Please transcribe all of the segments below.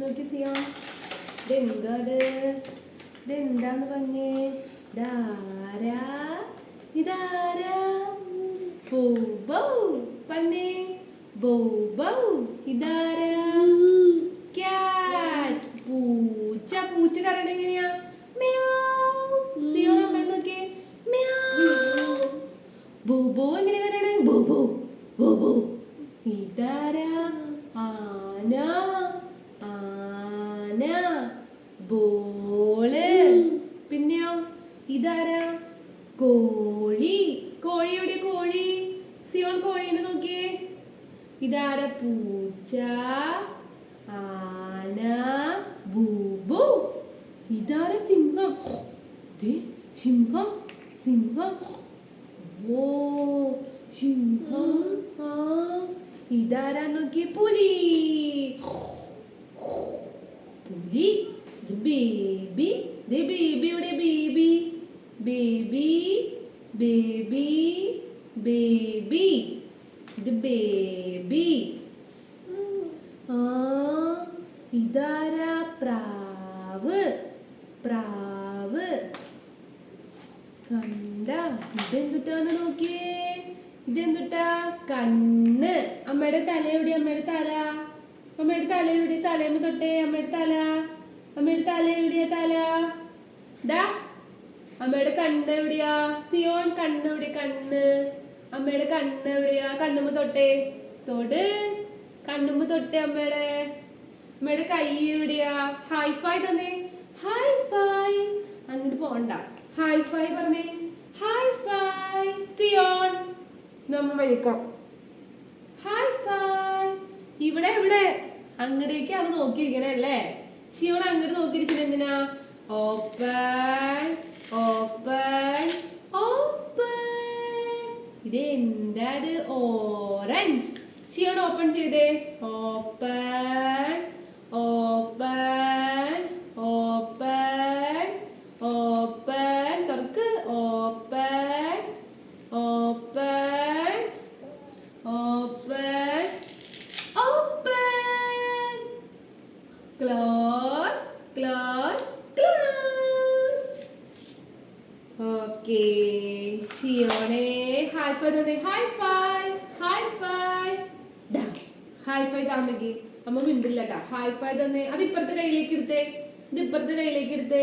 നോക്കി ചെയ്യാം ഇതെന്തോ അത് ഇതെന്താന്ന് പറഞ്ഞേ? ഇതാരാ? ഇതാരാ? ബോ ബൗ പറഞ്ഞേ ഇതാരാ? ക്യാറ്റ്. പൂച്ച. പൂച്ച കറണ്ട് എങ്ങനെയാ? ഇതാരാ? ആന. ആന ബോൾ. പിന്നെയോ? ഇതാരാ? കോഴി. കോഴിയുടെ കോഴി? സിയോൺ കോഴീനെ നോക്കിയേ. ഇതാരാ? പൂച്ച ആന ബൂബു. ഇതാരാ സിംഹം? സിംഹം സിംഹം. ഓ സിംഹം ഇതാരാ നോക്കിയേ? പുലി. ദി ബി ദി ബേബിയുടെ baby baby baby baby B. Baby ആ ഇതാരാ? പ്രാവ്. പ്രാവ്. കണ്ട. ഇതെന്തുട്ടാണ് നോക്കിയേ. ഇതെന്തുട്ടാ? കണ്ണ്. അമ്മയുടെ തലയോടെ അമ്മയുടെ തല. അമ്മയുടെ തല എവിടെ? തലയമ്മ തൊട്ടേ അമ്മയുടെ തല. അമ്മയുടെ തല എവിടെയാ തല? ഡാ അമ്മയുടെ കണ്ണ് എവിടെയാ? സിയോൺ കണ്ണ് എവിടെ? കണ്ണ്. അമ്മയുടെ കണ്ണ് എവിടെയാ? കണ്ണുമ്മ തൊട്ടേ. തൊട്. കണ്ണുമ്മ തൊട്ടേ അമ്മയുടെ. അമ്മയുടെ കൈ എവിടെയാ? ഹൈഫായ് തന്നേ. ഫൈ അങ്ങോട്ട് പോണ്ട. ഹൈഫായ് പറഞ്ഞേ. Five Zion. നമ്മൾ വിളിക്കാം ഹൈ ഫൈ ഇവിടെ ഇവിടെ. അങ്ങടേക്കാണ് നോക്കിയിരിക്കണേ അല്ലേ? ശിവൻ അങ്ങോട്ട് നോക്കിയിരിച്ചത് എന്തിനാ? ഓപ്പൺ ഓപ്പൺ ഓപ്പൺ ഇത് എന്താ ഓറഞ്ച് ശിവൻ ഓപ്പൺ ചെയ്തേ. Open open close close close okay ഷിയോണെ high five തന്നെ. High five high five high five താമയ്ക്ക് അമ്മ മിണ്ടില്ല കേട്ടാ ഹായ് ഫൈ തന്നെ. അത് ഇപ്പുറത്തെ കയ്യിലേക്ക് എടുത്തേ. ഇത് ഇപ്പുറത്തെ കയ്യിലേക്ക് എടുത്തേ.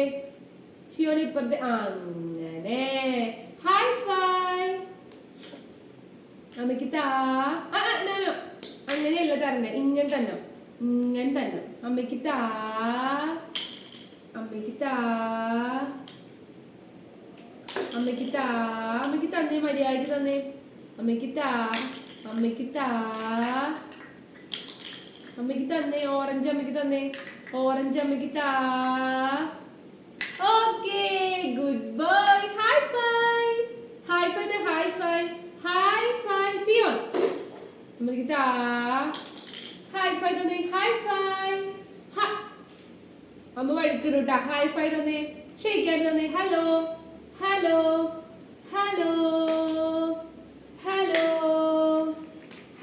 ഷിയോണെ ഇപ്പുറത്തെ അങ്ങനെ. ഹായ് ഫൈ അമ്മയ്ക്ക് താ. അങ്ങനെയല്ല തരണേ. ഇങ്ങനെ തന്നെ. ഇങ്ങനെ തന്നെ. അമ്മയ്ക്ക് താ. അമ്മയ്ക്ക് താ. അമ്മയ്ക്ക് താ. അമ്മയ്ക്ക് മര്യാദയ്ക്ക് തന്നേ. അമ്മയ്ക്ക് താ. അമ്മയ്ക്ക് താ. ഓറഞ്ച് അമ്മയ്ക്ക് തന്നേ. ഓറഞ്ച് അമ്മയ്ക്ക് okay good bye high five high five high five high five Zion അമ്മയ്ക്ക് താ. ഹായ് ഫൈ തന്നെ. ഹൈ ഫൈ അമ്മ വഴുക്കിടും ഹൈ ഹായ് ഫൈ തന്നെ. ക്ഷയിക്കാൻ തന്നെ. Hello hello hello hello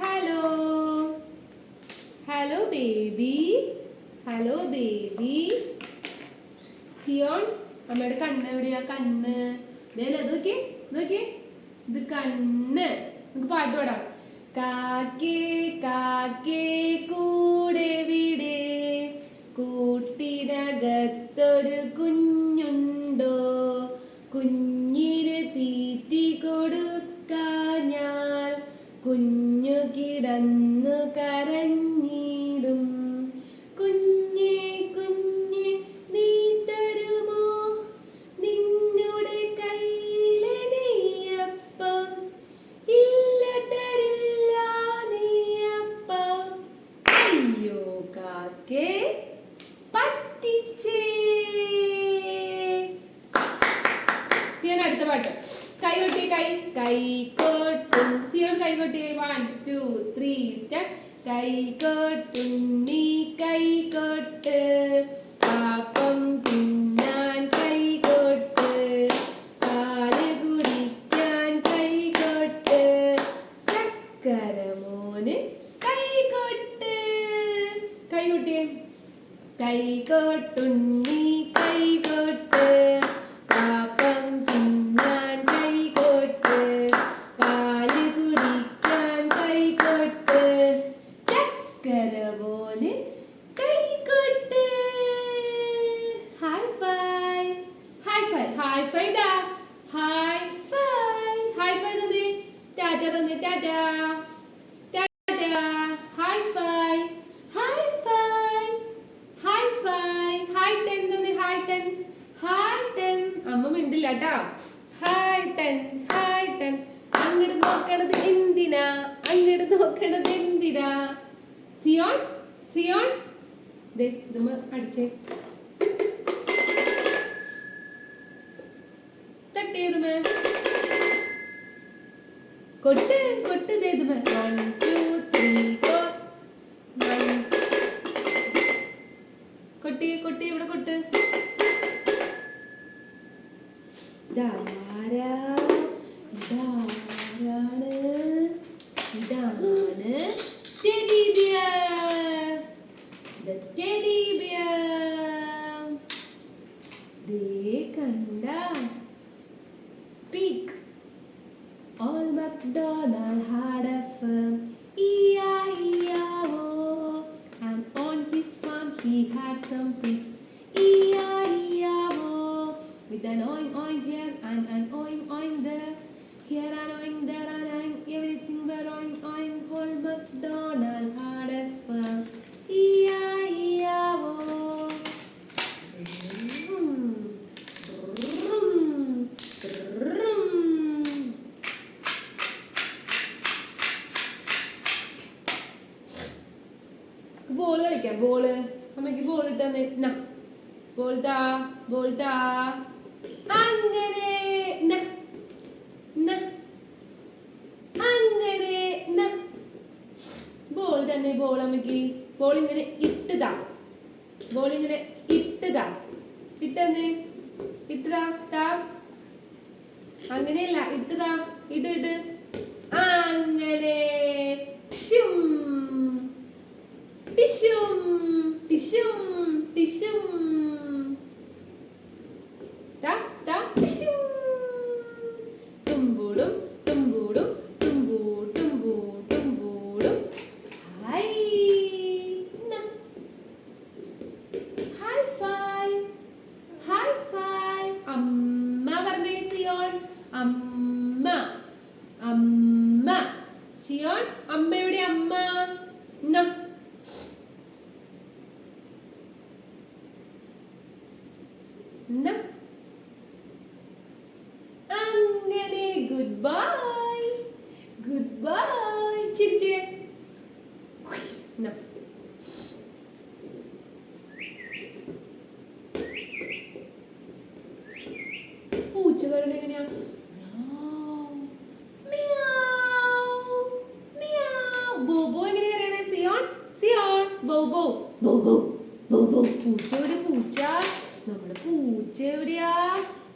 hello hello baby hello baby Zion അമ്മയുടെ കണ്ണ് എവിടെയാ? കണ്ണ്. ഇതേല നോക്കി നോക്കി ഇത് കണ്ണ്. നമുക്ക് പാട്ട് പാടാം. കാക്കേ കാക്കേ കൂടെ വീട് കൂട്ടിരകത്തൊരു കുഞ്ഞുണ്ടോ? കുഞ്ഞിന് തീറ്റി കൊടുക്കാഞ്ഞാൽ കുഞ്ഞു കിടന്നു കരഞ്ഞു കൈ കൈകോട്ടും സിയോട് കൈകോട്ടിയേ വൺ ടു ത്രീ സ്റ്റാർട്ട് കൈകോട്ടും നീ കൈകോട്ട് പാപ്പം തിന്നാൻ കൈകോട്ട് പാൽ കുടിക്കാൻ കൈകോട്ട് ചക്കരമോന് കൈകോട്ട് കൈകോട്ടിയേ കൈകോട്ടുണ്ണി കൈകോട്ട് മിണ്ടില്ല കേട്ടാ ഹായ് ടെൻ ഹായ് ടെൻ അങ്ങോട്ട് നോക്കണത് എന്തിനാ? അങ്ങോട്ട് നോക്കണത് എന്തിനാ? സിയോൺ? സിയോൺ? ഇതുമ്മ അടിച്ചേ. തട്ടിയതുമേ കൊട്ട് കൊട്ട് ചെയ്തുമേ വൺ ടു ത്രീ ഫോർ കൊട്ടി കൊട്ടി ഇവിടെ കൊട്ട്. dá, Mara, ബോൾ താ അങ്ങനെ അങ്ങനെ. ബോൾ തന്നെ ബോൾ അമ്മയ്ക്ക്. ബോൾ ഇങ്ങനെ ഇട്ടതാ. ബോൾ ഇങ്ങനെ ഇട്ടതാ. ഇട്ടെന്ന്? ഇട്ടതാ താ. അങ്ങനെയല്ല ഇട്ടതാ. ഇട്ട് അങ്ങനെ. ടിഷും ടിഷും ടിഷും ടിഷ്യം ടാ ടാ ടിഷ്യം തുമ്പൂടും തുമ്പൂടും തുമ്പൂ തുമ്പൂ തുമ്പൂടും ഹായ് ന. ഹായ് ഫൈ ഹായ് ഫൈ അമ്മ പറഞ്ഞേ സിയോൺ അമ്മ അമ്മ സിയോൺ അമ്മയുടെ അമ്മ ന. ന. അങ്ങനെ ഗുഡ് ബൈ ഗുഡ് ബൈ ചിരിച്ചേ ന. പൂച്ചകളുടെ എങ്ങനെയാ മ്യാവ്, മ്യാവ്, മ്യാവ്. ബോബോ എങ്ങനെയാ പറയണേ സിയോൺ സിയോൺ ബോബോ ബോബോ ബോബോ പൂച്ച എവിടെ പൂച്ച നമ്മുടെ പൂച്ച എവിടെയാ?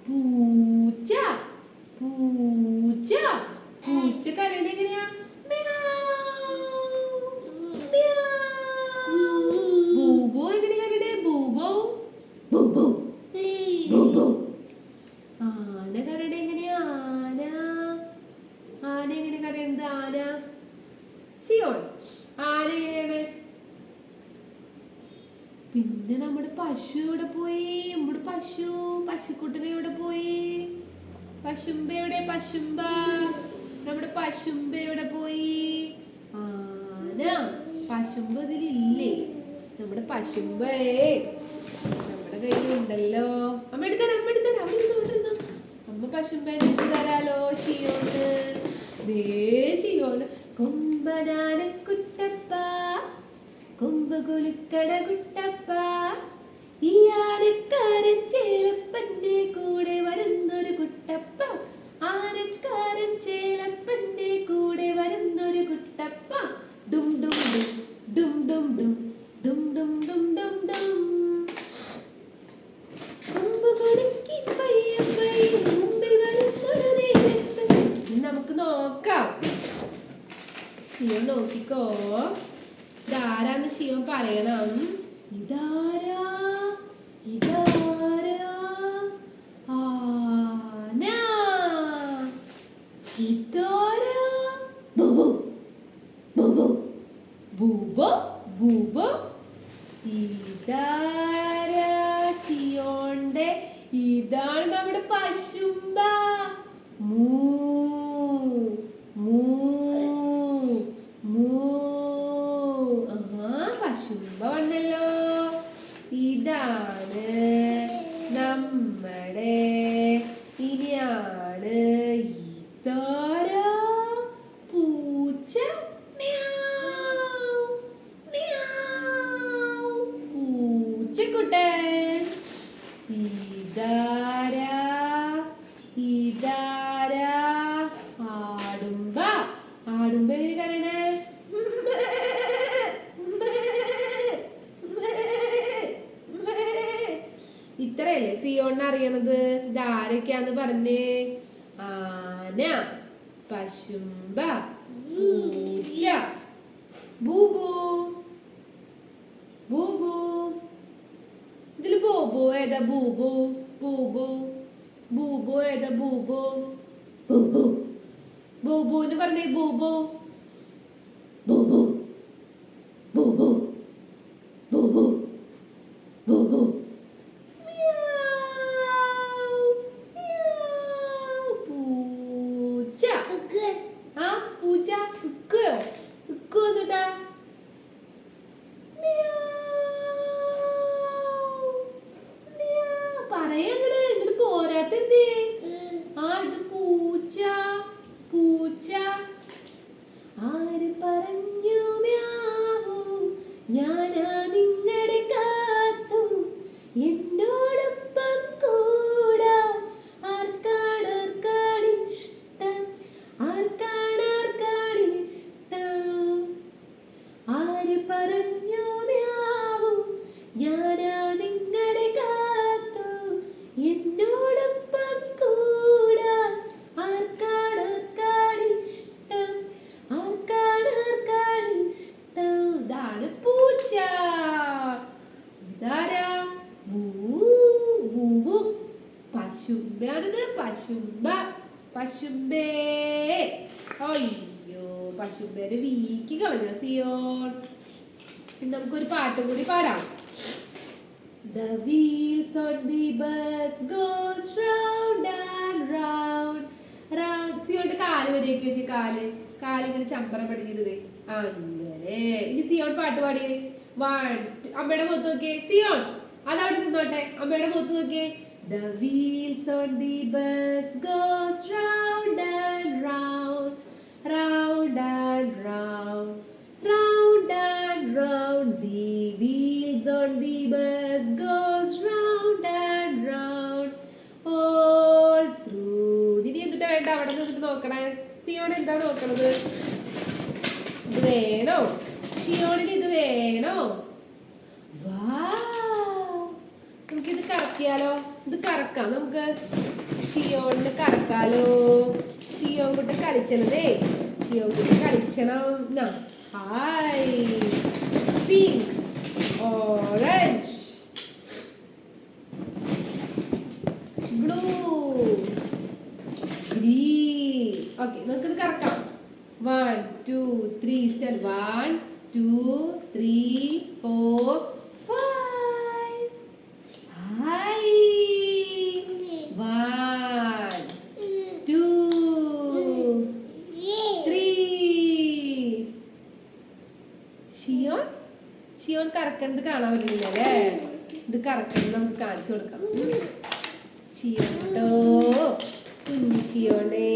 പൂച്ച. പൂച്ച. പൂച്ച കരയുന്നത് എങ്ങനെയാ? മ്യാവ്, മ്യാവ്. ബോബോ എങ്ങനെ കരയണേ ബോബോ? ബോബോ. ബോബോ. ആന കരയുടെ എങ്ങനെയാ? ആന ആന എങ്ങനെ കരയുന്നത്? ആന സിയോൺ ആന എങ്ങനെയാണ്? പിന്നെ നമ്മുടെ പശു പശു പശുക്കുട്ടനെ എവിടെ പോയി? പശുമ്പ എവിടെ? പശുമ്പ. നമ്മുടെ പശുമ്പ എവിടെ പോയി? ആന പശുമ്പ ഇതിലില്ലേ നമ്മുടെ പശുമ്പേ. നമ്മുടെ കയ്യിലുണ്ടല്ലോ. അമ്മ എടുത്തരാം അമ്മ എടുത്തരാം. അവിടെ. അമ്മ എടുത്ത് തരാലോ ഷിയോണ് ദേ ഷിയോണ് കൊമ്പനാന കുട്ടപ്പ. കൊമ്പ് കുലുക്കട കുട്ടപ്പ. ഈ ആനക്കാരൻ ചേലപ്പന്റെ നമ്മുടെ ഇനിയാണ് ഇതാരാ പൂച്ച മ്യാവ്, മ്യാവ്. പൂച്ചക്കുട്ടൻ ഇതാരാ ഇതാരാ ആടുമ്പ ആടുമ്പ എങ്ങനെ കരണേ ഇത്രയല്ലേ അറിയണത്? അറിയണത് ഇതാരൊക്കെയാന്ന് പറഞ്ഞേ? ആന പശുമ്പ പൂച്ച. ബൂബു ബൂബു ഇതിൽ ബോബു ഏതാ? ബൂബു ബൂബു ബൂബു ഏതാ? ബൂബു ബൂബു ബൂബു എന്ന് പറഞ്ഞേ ബൂബു പശുമ്പയാണിത് പശുമ്പ പശുമ്പേ. അയ്യോ പശുമ്പേനെ വീക്കി കളഞ്ഞ സിയോൺ നമുക്കൊരു പാട്ട് കൂടി പാടാം. The wheels on the bus goes round and round. Round. സിയോന്റെ കാൽ വരെയൊക്കെ വെച്ച് കാൽ കാൽ ഇങ്ങനെ ചമ്പരം പടിഞ്ഞത് അങ്ങനെ. ഇനി സിയോൺ പാട്ട് പാടിയേ. വൺ അമ്മയുടെ മുഖത്ത് നോക്കിയേ. സിയോൺ അതവിടെ നിന്നോട്ടെ. അമ്മയുടെ മുഖത്ത് നോക്കിയേ. The wheels on the bus goes round and round round and round round and round the wheels on the bus goes round and round all through ഇനി എന്നിട്ട് വേണ്ട അവിടെ നിന്നിട്ട് നോക്കണേ സിയോൺ എന്താ നോക്കണത് ഇത് വേണോ ഷിയോണിന് ഇത് വേണോ വാ നമുക്കിത് കറക്കിയാലോ? ഇത് കറക്കാം. നമുക്ക് ഷിയോണിന് കറക്കാലോ? ഷിയോൺ കുട്ടി കളിച്ചണതേ. ഷിയോൺ കുട്ടി കളിച്ചണം. നാ hi. Pink orange blue green. Okay നമുക്കിത് കറക്കാം. One two three seven. One two three four five Zion Zion കറക്കണത് കാണാൻ പറ്റുന്നില്ല അല്ലേ? ഇത് കറക്കണത് നമുക്ക് കാണിച്ചു കൊടുക്കാം. ഷിയോട്ടോ കുഞ്ഞു ഷിയോണേ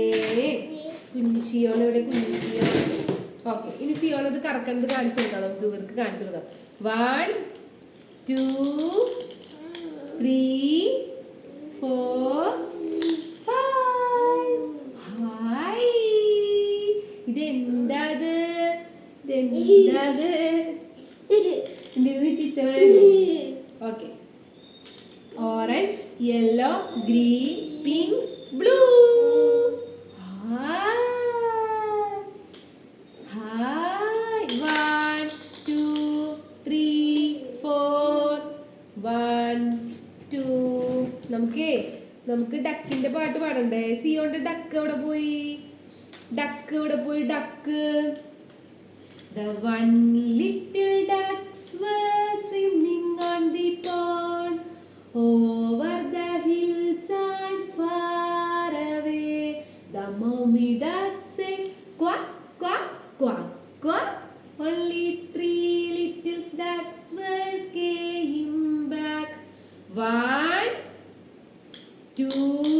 കുഞ്ഞു ഷിയോൺ ഇവിടെ കുഞ്ഞു ഷിയോൺ ഓക്കെ ഇനി സിയോൺ അത് കറക്കണത് കാണിച്ചു കൊടുക്കാം. നമുക്ക് ഇവർക്ക് കാണിച്ചു കൊടുക്കാം. One two three four five hi ഇതെന്താത് ഇതെന്താത് ഡക്കിന്റെ പാട്ട് പാടണ്ടേ? സിയോണ്ട് ഡക്ക് എവിടെ പോയി? ഡക്ക് എവിടെ പോയി? Duck. The one little ducks were swimming on the pond over the hills and far away the mummy ducks say quack quack quack quack only three little ducks were came back വാ do